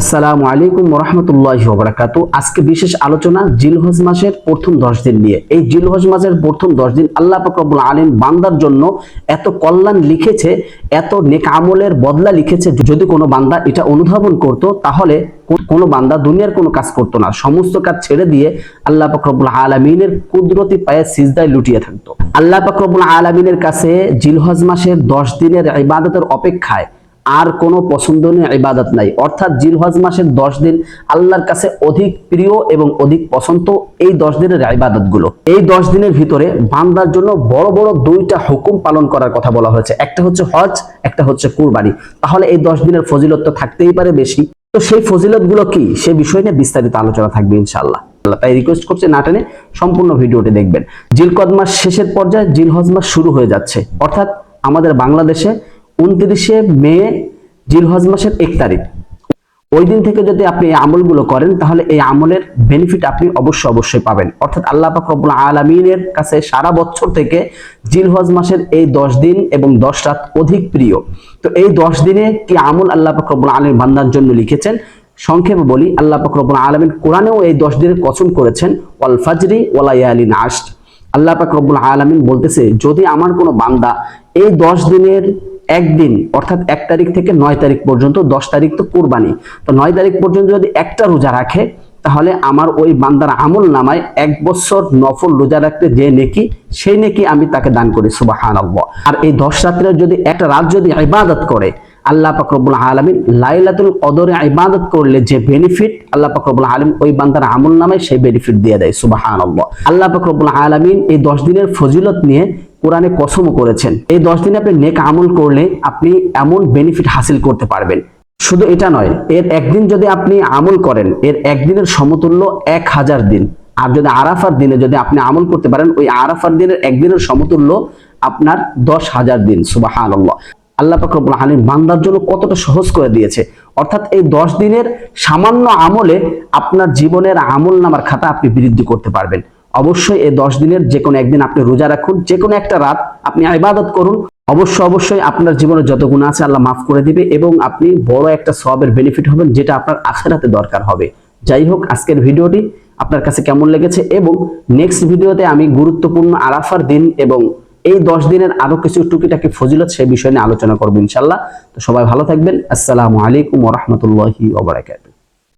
আসসালামু আলাইকুম রহমতুল্লাহ বরাকাতু আজকে বিশেষ আলোচনা জিলহজ মাসের প্রথম দশ দিন নিয়ে। এই জিলহজ মাসের প্রথম দশ দিন আল্লাহ পাকরবুল আলিম বান্দার জন্য এত কল্যাণ লিখেছে, এত নেক আমলের বদলা লিখেছে, যদি কোনো বান্দা এটা অনুধাবন করত, তাহলে কোনো বান্দা দুনিয়ার কোনো কাজ করতো না। সমস্ত কাজ ছেড়ে দিয়ে আল্লাহ পাকরবুল আলমিনের কুদরতি পায়ে সিজদায় লুটিয়ে থাকতো। আল্লাহ পাকরবুল আলমিনের কাছে জিলহজ মাসের দশ দিনের ইবাদতের অপেক্ষায় আর কোনো পছন্দনীয় ইবাদত নাই। অর্থাৎ জিলহজ মাসের দশ দিন আল্লাহর কাছে অধিক প্রিয় এবং অধিক পছন্দ এই দশ দিনের ইবাদতগুলো এই দশ দিনের ভিতরে বান্দার জন্য বড় বড় দুইটা হুকুম পালন করার কথা বলা হয়েছে। একটা হচ্ছে হজ, একটা হচ্ছে কুরবানি। তাহলে এই দশ দিনের ফজিলত তো থাকতেই পারে বেশি। তো সেই ফজিলতগুলো কি? সে বিষয় নিয়ে বিস্তারিত আলোচনা থাকবে ইনশাআল্লাহ। আল্লাহ তাই রিকোয়েস্ট করছে না টেনে সম্পূর্ণ ভিডিওটি দেখবেন। জিলকদ মাস শেষের পর্যায়ে জিলহজ মাস শুরু হয়ে যাচ্ছে। অর্থাৎ আমাদের বাংলাদেশে উনত্রিশে মে জিলহজ মাসের এক তারিখ। ওই দিন থেকে যদি আপনি এই আমলগুলো করেন, তাহলে এই আমলের বেনিফিট আপনি অবশ্যই অবশ্যই পাবেন। অর্থাৎ আল্লাহ পাক রব্বুল আলমিনের কাছে সারা বছর থেকে জিলহজ মাসের এই দশ দিন এবং দশ রাত অধিক প্রিয়। তো এই দশ দিনে কি আমল আল্লাহ পাক রব্বুল আলমীর বান্দার জন্য লিখেছেন? সংক্ষেপে বলি, আল্লাহ পাক রব্বুল আলমিন কোরআনেও এই দশ দিনের কসম করেছেন, ওয়াল ফাজরি ওয়ালা ইয়ালিন আশট আল্লাহ পাক আলমিন বলতেছে, যদি আমার কোনো বান্দা এই দশ দিনের একদিন, অর্থাৎ এক তারিখ থেকে নয় তারিখ পর্যন্ত, দশ তারিখ তো কুরবানি। তো নয় তারিখ পর্যন্ত যদি একটা রোজা রাখে, তাহলে আমার ওই বান্দার আমল নামায় এক বছর নফল রোজা রাখতে যে নেকি, সেই নেকি আমি তাকে দান করি সুবাহান আর এই দশ রাত্রের যদি একটা রাত যদি ইবাদত করে, আল্লাহ পাকরবুল আলমিন লাইলাতুল কদরে ইবাদত করলে যে বেনিফিট আল্লাহ পাকরবুল আলম ওই বান্দার আমল নামায় সেই বেনিফিট দিয়ে দেয় সুবাহান আল্লাহ পাকরবুল আলমিন এই দশ দিনের ফজিলত নিয়ে কোরআনে কসমও করেছেন। এই দশ দিনে আপনি নেক আমল করলে আপনি এমন বেনিফিট হাসিল করতে পারবেন। শুধু এটা নয়, এর একদিন যদি আপনি আমল করেন, এর একদিনের সমতুল্য এক হাজার দিন। আর যদি আরাফার দিনে যদি আপনি আমল করতে পারেন, ওই আরাফার দিনের একদিনের সমতুল্য আপনার দশ হাজার দিন। সুবাহ আল্লাহ পাকরবুল আলীম বান্দার জন্য কতটা সহজ করে দিয়েছে। অর্থাৎ এই দশ দিনের সামান্য আমলে আপনার জীবনের আমল নামার খাতা আপনি বৃদ্ধি করতে পারবেন। অবশ্যই এই দশ দিনের যে কোনো একদিন আপনি রোজা রাখুন যে কোনো একটা রাত আপনি ইবাদত করুন, অবশ্যই অবশ্যই আপনার জীবনে যত গুণ আছে আল্লাহ মাফ করে দিবে এবং আপনি বড় একটা সবের বেনিফিট হবেন যেটা আপনার আখেরাতে দরকার হবে। যাই হোক, আজকের ভিডিওটি আপনার কাছে কেমন লেগেছে এবং নেক্সট ভিডিওতে আমি গুরুত্বপূর্ণ আরাফার দিন এবং এই দশ দিনের আরও কিছু টুকিটাকি ফজিলত সেই বিষয় নিয়ে আলোচনা করব ইনশাল্লাহ তো সবাই ভালো থাকবেন। আসসালামু আলাইকুম ওরহমতুল্লাহি ওবরাকাত